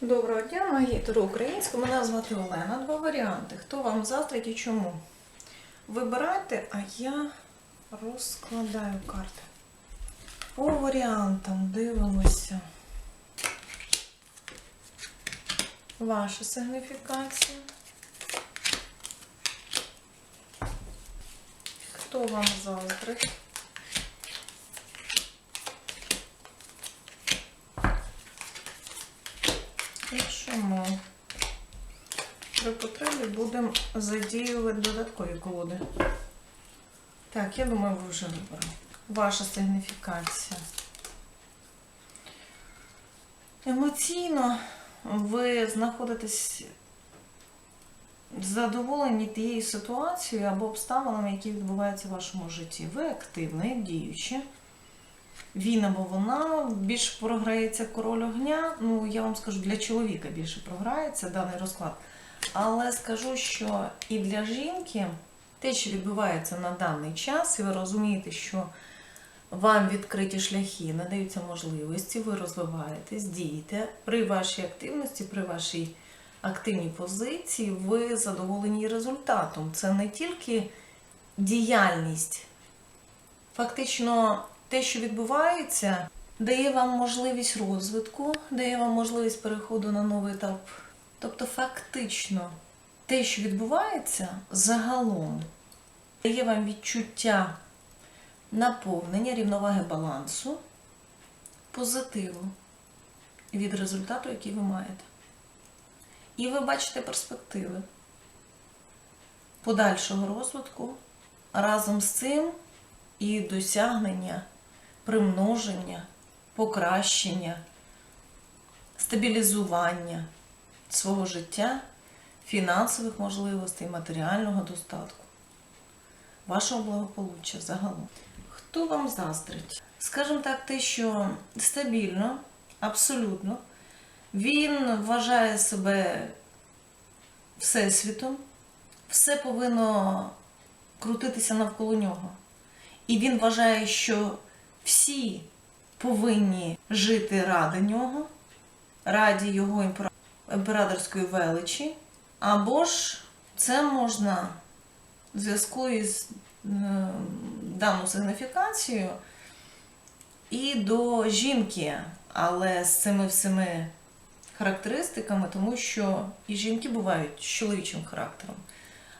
Доброго дня, магітору українську. Мене звати Олена. Два варіанти. Хто вам заздрить і чому? Вибирайте, а я розкладаю карти. По варіантам дивимося. Ваша сигніфікація. Хто вам заздрить? Чому? При потребі будемо задіювати додаткові колоди. Так, я думаю, ви вже вибрали. Ваша сигніфікація. Емоційно ви знаходитесь задоволені тією ситуацією або обставинами, які відбуваються в вашому житті. Ви активні, діючі. Він або вона більш програється король огня. Ну, я вам скажу, для чоловіка більше програється даний розклад. Але скажу, що і для жінки те, що відбувається на даний час, і ви розумієте, що вам відкриті шляхи, надаються можливості, ви розвиваєтесь, дієте. При вашій активності, при вашій активній позиції, ви задоволені результатом. Це не тільки діяльність. Фактично, те, що відбувається, дає вам можливість розвитку, дає вам можливість переходу на новий етап. Тобто, фактично, те, що відбувається, загалом дає вам відчуття наповнення, рівноваги балансу, позитиву від результату, який ви маєте. І ви бачите перспективи подальшого розвитку разом з цим і досягнення, примноження, покращення, стабілізування свого життя, фінансових можливостей, матеріального достатку, вашого благополуччя загалом. Хто вам заздрить? Скажімо так, те, що стабільно, абсолютно, він вважає себе всесвітом, все повинно крутитися навколо нього. І він вважає, що всі повинні жити ради нього, раді його імператорської величі, або ж це можна в зв'язку із даною сигніфікацією і до жінки, але з цими всіми характеристиками, тому що і жінки бувають з чоловічим характером.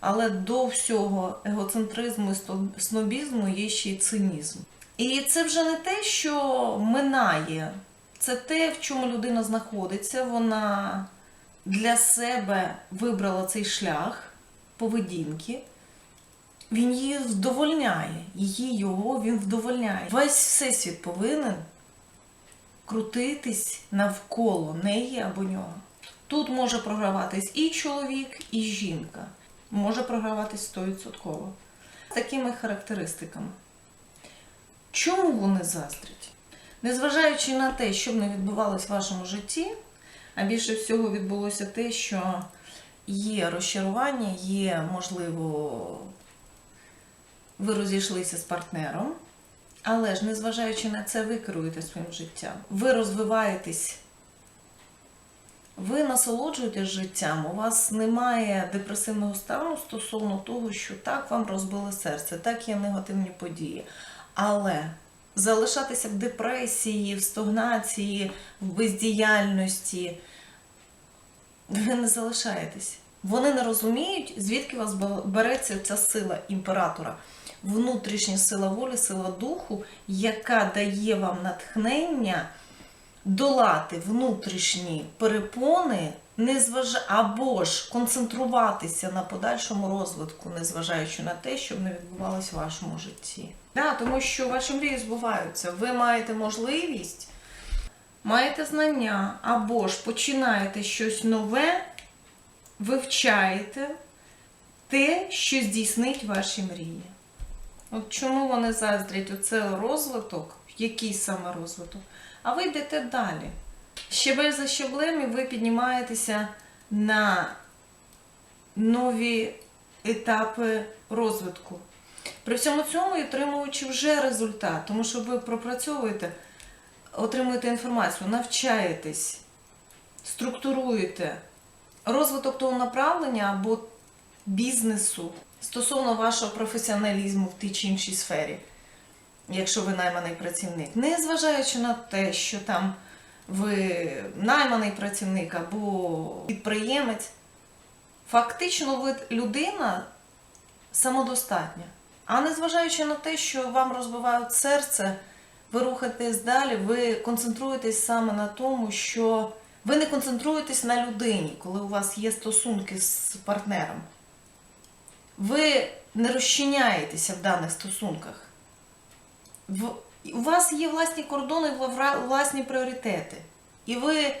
Але до всього егоцентризму і снобізму є ще й цинізм. І це вже не те, що минає, це те, в чому людина знаходиться. Вона для себе вибрала цей шлях поведінки. Він її вдовольняє, її його він вдовольняє. Весь всесвіт повинен крутитись навколо неї або нього. Тут може програватись і чоловік, і жінка. Може програватись 100%. З такими характеристиками. Чому вони заздрять? Незважаючи на те, що б не відбувалось в вашому житті, а більше всього відбулося те, що є розчарування, є, можливо, ви розійшлися з партнером, але ж незважаючи на це, ви керуєте своїм життям. Ви розвиваєтесь, ви насолоджуєтесь життям, у вас немає депресивного стану стосовно того, що так вам розбили серце, так є негативні події. Але залишатися в депресії, в стогнації, в бездіяльності, ви не залишаєтесь. Вони не розуміють, звідки у вас береться ця сила імператора, внутрішня сила волі, сила духу, яка дає вам натхнення долати внутрішні перепони, незваж... або ж концентруватися на подальшому розвитку, незважаючи на те, що не відбувалося в вашому житті. Да, тому що ваші мрії збуваються. Ви маєте можливість, маєте знання, або ж починаєте щось нове, вивчаєте те, що здійснить ваші мрії. От чому вони заздрять оце розвиток, який саме розвиток? А ви йдете далі. Щебель за щеблем і ви піднімаєтеся на нові етапи розвитку. При всьому цьому і отримуючи вже результат, тому що ви пропрацьовуєте, отримуєте інформацію, навчаєтесь, структуруєте розвиток того направлення або бізнесу стосовно вашого професіоналізму в тій чи іншій сфері, якщо ви найманий працівник, не зважаючи на те, що там ви найманий працівник або підприємець, фактично ви людина самодостатня. А не зважаючи на те, що вам розбивають серце, ви рухаєтесь далі, ви концентруєтесь саме на тому, що ви не концентруєтесь на людині, коли у вас є стосунки з партнером. Ви не розчиняєтеся в даних стосунках. У вас є власні кордони, власні пріоритети. І ви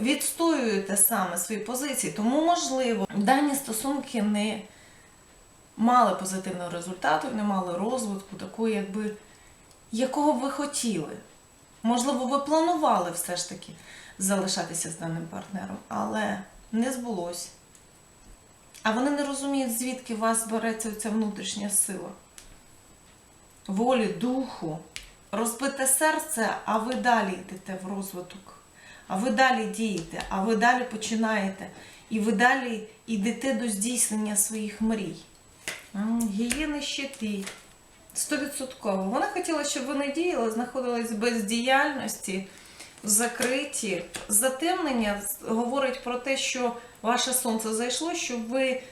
відстоюєте саме свої позиції. Тому, можливо, дані стосунки не мали позитивного результату, не мали розвитку, такого, якби, якого б ви хотіли. Можливо, ви планували все ж таки залишатися з даним партнером, але не збулось. А вони не розуміють, звідки у вас береться ця внутрішня сила. Волі, духу, розбите серце, а ви далі йдете в розвиток. А ви далі дієте, а ви далі починаєте. І ви далі йдете до здійснення своїх мрій. Гієни щити. Стовідсотково. Вона хотіла, щоб ви не діяли, знаходились в бездіяльності, закриті. Затемнення говорить про те, що ваше сонце зайшло, щоб ви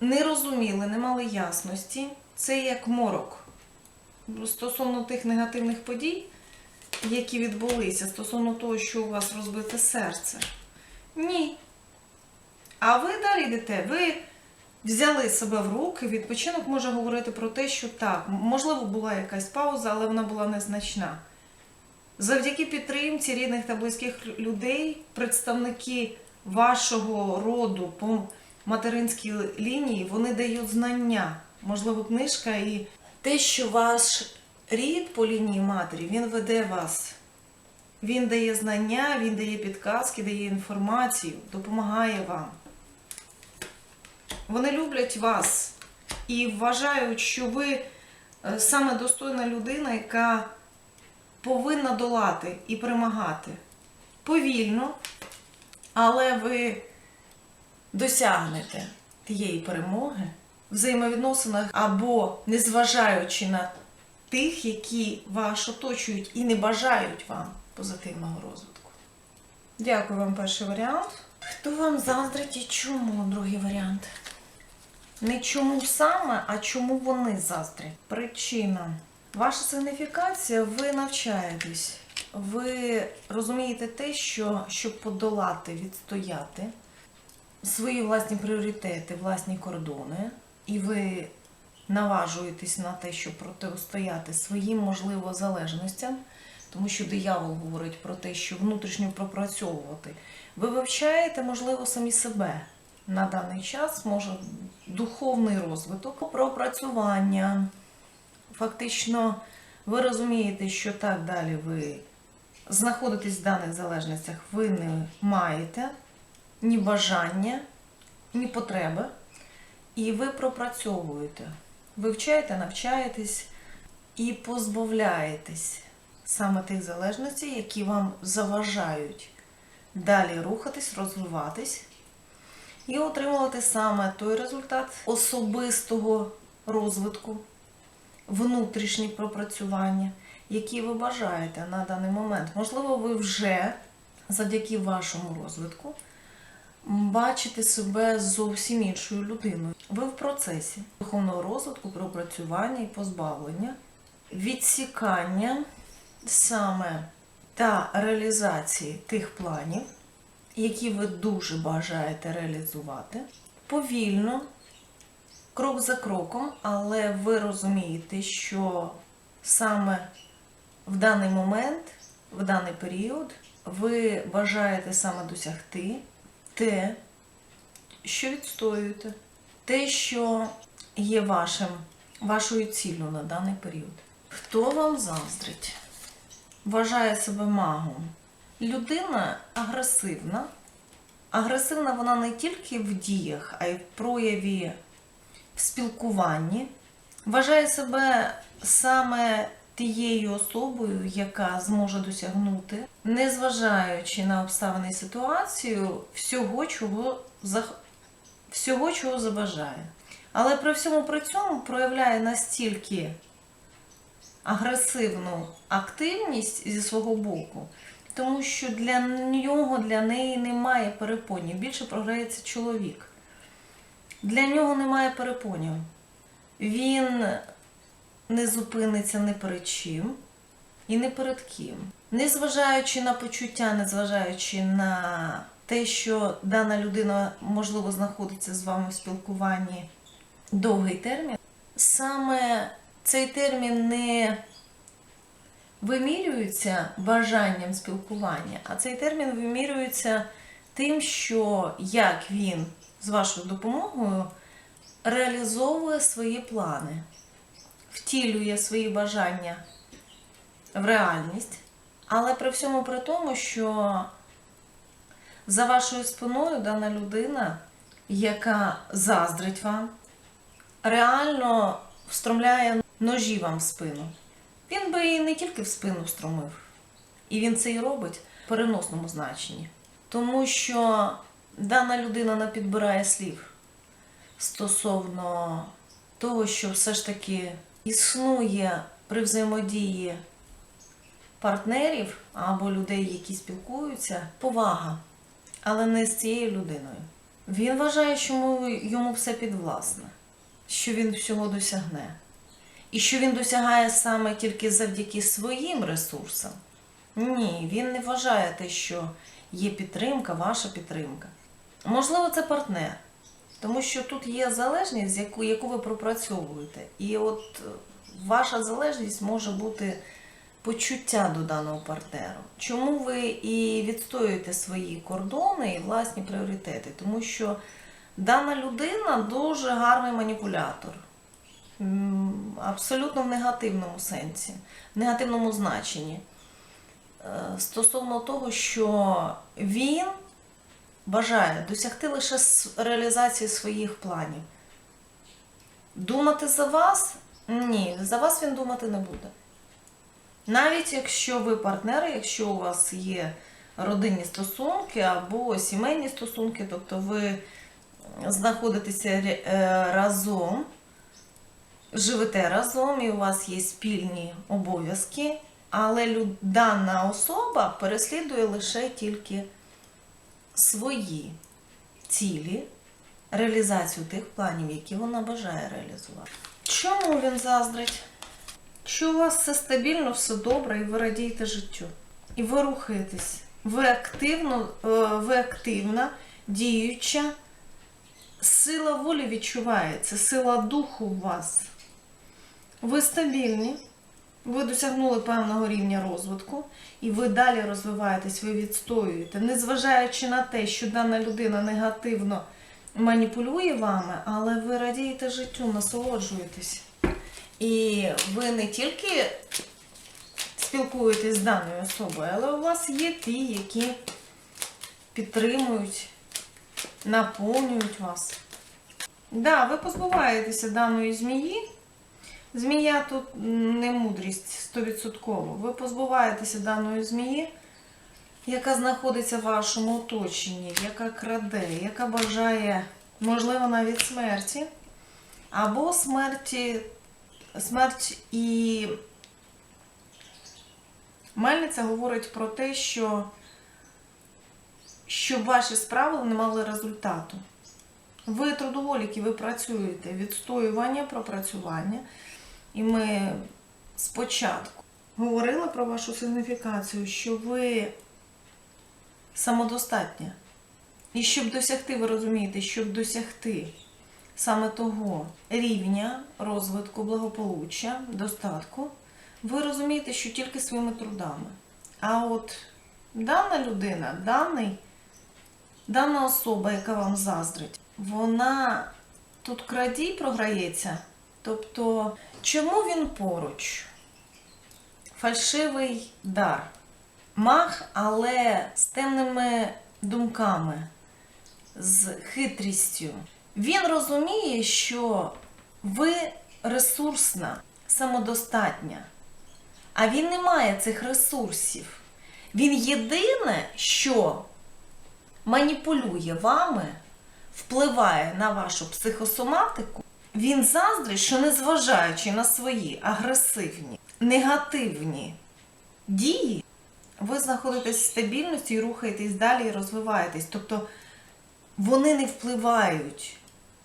не розуміли, не мали ясності. Це як морок. Стосовно тих негативних подій, які відбулися, стосовно того, що у вас розбите серце. Ні. А ви далі йдете. Ви взяли себе в руки, відпочинок може говорити про те, що так, можливо, була якась пауза, але вона була незначна. Завдяки підтримці рідних та близьких людей, представники вашого роду по материнській лінії, вони дають знання. Можливо, книжка і те, що ваш рід по лінії матері, він веде вас. Він дає знання, він дає підказки, дає інформацію, допомагає вам. Вони люблять вас і вважають, що ви е, саме достойна людина, яка повинна долати і перемагати повільно, але ви досягнете тієї перемоги взаємовідносинах або незважаючи на тих, які вас оточують і не бажають вам позитивного розвитку. Дякую вам, перший варіант. Хто вам заздрить і чому другий варіант? Не чому саме, а чому вони заздрять. Причина. Ваша сигніфікація, ви навчаєтесь. Ви розумієте те, що щоб подолати, відстояти свої власні пріоритети, власні кордони, і ви наважуєтесь на те, щоб протистояти своїм, можливо, залежностям, тому що диявол говорить про те, що внутрішньо пропрацьовувати. Ви вивчаєте, можливо, самі себе на даний час, може духовний розвиток, пропрацювання. Фактично, ви розумієте, що так далі ви знаходитесь в даних залежностях, ви не маєте ні бажання, ні потреби, і ви пропрацьовуєте. Вивчаєте, навчаєтесь і позбавляєтесь саме тих залежностей, які вам заважають далі рухатись, розвиватись і отримувати саме той результат особистого розвитку, внутрішні пропрацювання, які ви бажаєте на даний момент. Можливо, ви вже завдяки вашому розвитку бачите себе зовсім іншою людиною. Ви в процесі духовного розвитку, пропрацювання і позбавлення, відсікання саме та реалізації тих планів, які ви дуже бажаєте реалізувати, повільно, крок за кроком, але ви розумієте, що саме в даний момент, в даний період, ви бажаєте саме досягти те, що відстоюєте, те, що є вашим, вашою ціллю на даний період. Хто вам заздрить? Вважає себе магом. Людина агресивна. Агресивна вона не тільки в діях, а й в прояві в спілкуванні. Вважає себе саме тією особою, яка зможе досягнути, незважаючи на обставини ситуацію, всього, чого, всього, чого забажає. Але при всьому при цьому проявляє настільки агресивну активність зі свого боку, тому що для нього, для неї немає перепонів. Більше програється чоловік. Для нього немає перепонів. Він не зупиниться ні перед чим і не перед ким. Незважаючи на почуття, незважаючи на те, що дана людина, можливо, знаходиться з вами в спілкуванні довгий термін, саме цей термін не вимірюється бажанням спілкування, а цей термін вимірюється тим, що як він з вашою допомогою реалізовує свої плани, втілює свої бажання в реальність, але при всьому при тому, що за вашою спиною дана людина, яка заздрить вам, реально встромляє ножі вам в спину. Він би і не тільки в спину встромив, і він це і робить в переносному значенні. Тому що дана людина не підбирає слів стосовно того, що все ж таки існує при взаємодії партнерів або людей, які спілкуються, повага, але не з цією людиною. Він вважає, що йому- все підвласне, що він всього досягне. І що він досягає саме тільки завдяки своїм ресурсам. Ні, він не вважає те, що є підтримка, ваша підтримка. Можливо, це партнер, тому що тут є залежність, яку, яку ви пропрацьовуєте. І от е, ваша залежність може бути почуття до даного партнеру. Чому ви і відстоюєте свої кордони і власні пріоритети? Тому що дана людина дуже гарний маніпулятор. Абсолютно в негативному сенсі, в негативному значенні. Е, Стосовно того, що він бажає досягти лише реалізації своїх планів. Думати за вас? Ні, за вас він думати не буде. Навіть якщо ви партнери, якщо у вас є родинні стосунки або сімейні стосунки, тобто ви знаходитеся е, разом, живете разом і у вас є спільні обов'язки, але дана особа переслідує лише тільки свої цілі, реалізацію тих планів, які вона бажає реалізувати. Чому він заздрить? Що у вас все стабільно, все добре, і ви радієте життю. І ви рухаєтесь. Ви активно, е, ви активна, діюча, сила волі відчувається, сила духу у вас. Ви стабільні, ви досягнули певного рівня розвитку, і ви далі розвиваєтесь, ви відстоюєте, незважаючи на те, що дана людина негативно маніпулює вами, але ви радієте життю, насолоджуєтесь. І ви не тільки спілкуєтесь з даною особою, але у вас є ті, які підтримують, наповнюють вас. Да, ви позбуваєтеся даної змії. Змія тут не мудрість 100%. Ви позбуваєтеся даної змії, яка знаходиться в вашому оточенні, яка краде, яка бажає, можливо, навіть смерті, або смерті, смерть і мельниця говорить про те, що щоб ваші справи не мали результату. Ви трудоголіки, ви працюєте, відстоювання, пропрацювання. І ми спочатку говорили про вашу сигніфікацію, що ви самодостатня. І щоб досягти, ви розумієте, щоб досягти саме того рівня розвитку, благополуччя, достатку, ви розумієте, що тільки своїми трудами. А от дана людина, даний, дана особа, яка вам заздрить, вона тут крадій програється. Тобто, чому він поруч? Фальшивий дар. Мах, але з темними думками, з хитрістю. Він розуміє, що ви ресурсна, самодостатня. А він не має цих ресурсів. Він єдине, що маніпулює вами, впливає на вашу психосоматику. Він заздрить, що незважаючи на свої агресивні, негативні дії, ви знаходитесь в стабільності і рухаєтесь далі і розвиваєтесь. Тобто вони не впливають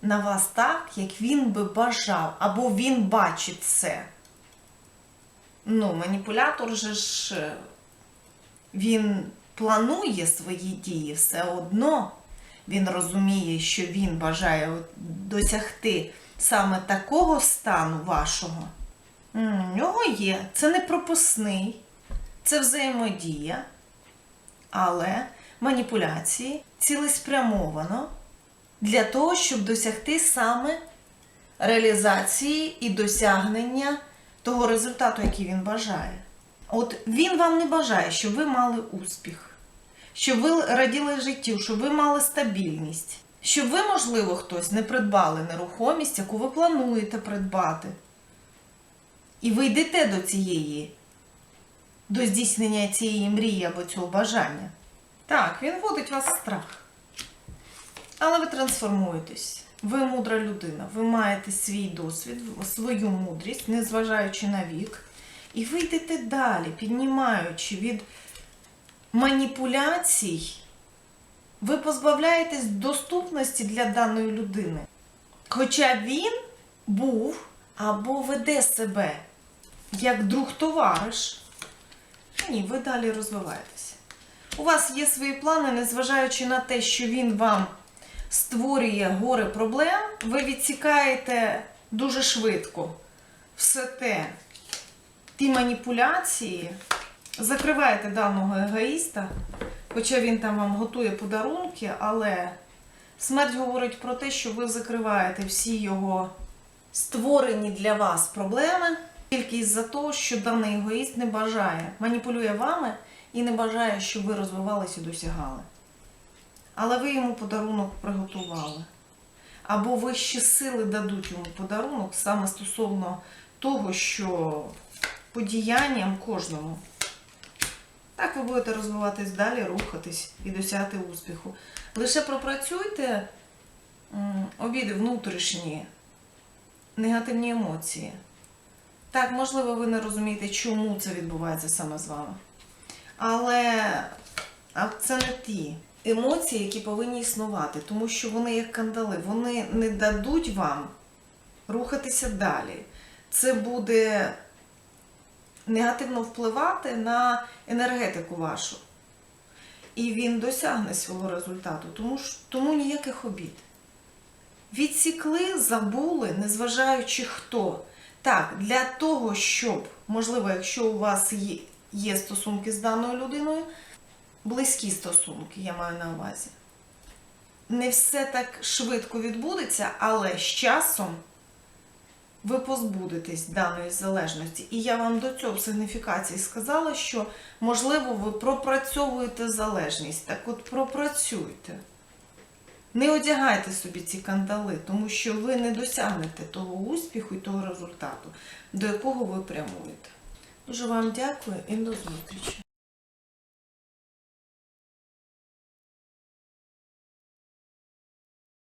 на вас так, як він би бажав, або він бачить це. Ну, маніпулятор же ж е, він планує свої дії все одно. Він розуміє, що він бажає досягти саме такого стану вашого. У нього є. Це не пропускний, це взаємодія, але маніпуляції цілеспрямовано для того, щоб досягти саме реалізації і досягнення того результату, який він бажає. От він вам не бажає, щоб ви мали успіх, щоб ви раділи життю, щоб ви мали стабільність, щоб ви, можливо, хтось не придбали нерухомість, яку ви плануєте придбати. І ви йдете до цієї, до здійснення цієї мрії або цього бажання. Так, він вводить вас в страх. Але ви трансформуєтесь. Ви мудра людина, ви маєте свій досвід, свою мудрість, незважаючи на вік. І ви йдете далі, піднімаючи від маніпуляцій, ви позбавляєтесь доступності для даної людини. Хоча він був або веде себе як друг-товариш, ні, ви далі розвиваєтеся. У вас є свої плани, незважаючи на те, що він вам створює горе проблем, ви відсікаєте дуже швидко все те, ті маніпуляції, закриваєте даного егоїста, хоча він там вам готує подарунки, але смерть говорить про те, що ви закриваєте всі його створені для вас проблеми тільки із-за того, що даний егоїст не бажає, маніпулює вами і не бажає, щоб ви розвивалися і досягали. Але ви йому подарунок приготували. Або вищі сили дадуть йому подарунок саме стосовно того, що по діянням кожному. Так ви будете розвиватись далі, рухатись і досягти успіху. Лише пропрацюйте обіди внутрішні, негативні емоції. Так, можливо, ви не розумієте, чому це відбувається саме з вами. Але це не ті емоції, які повинні існувати, тому що вони як кандали, вони не дадуть вам рухатися далі. Це буде негативно впливати на енергетику вашу. І він досягне свого результату, тому, тому ніяких обід. Відсікли, забули, незважаючи хто. Так, для того, щоб, можливо, якщо у вас є, є стосунки з даною людиною, близькі стосунки, я маю на увазі. Не все так швидко відбудеться, але з часом ви позбудетесь даної залежності. І я вам до цього в сигніфікації сказала, що, можливо, ви пропрацьовуєте залежність. Так от пропрацюйте. Не одягайте собі ці кандали, тому що ви не досягнете того успіху і того результату, до якого ви прямуєте. Дуже вам дякую і до зустрічі.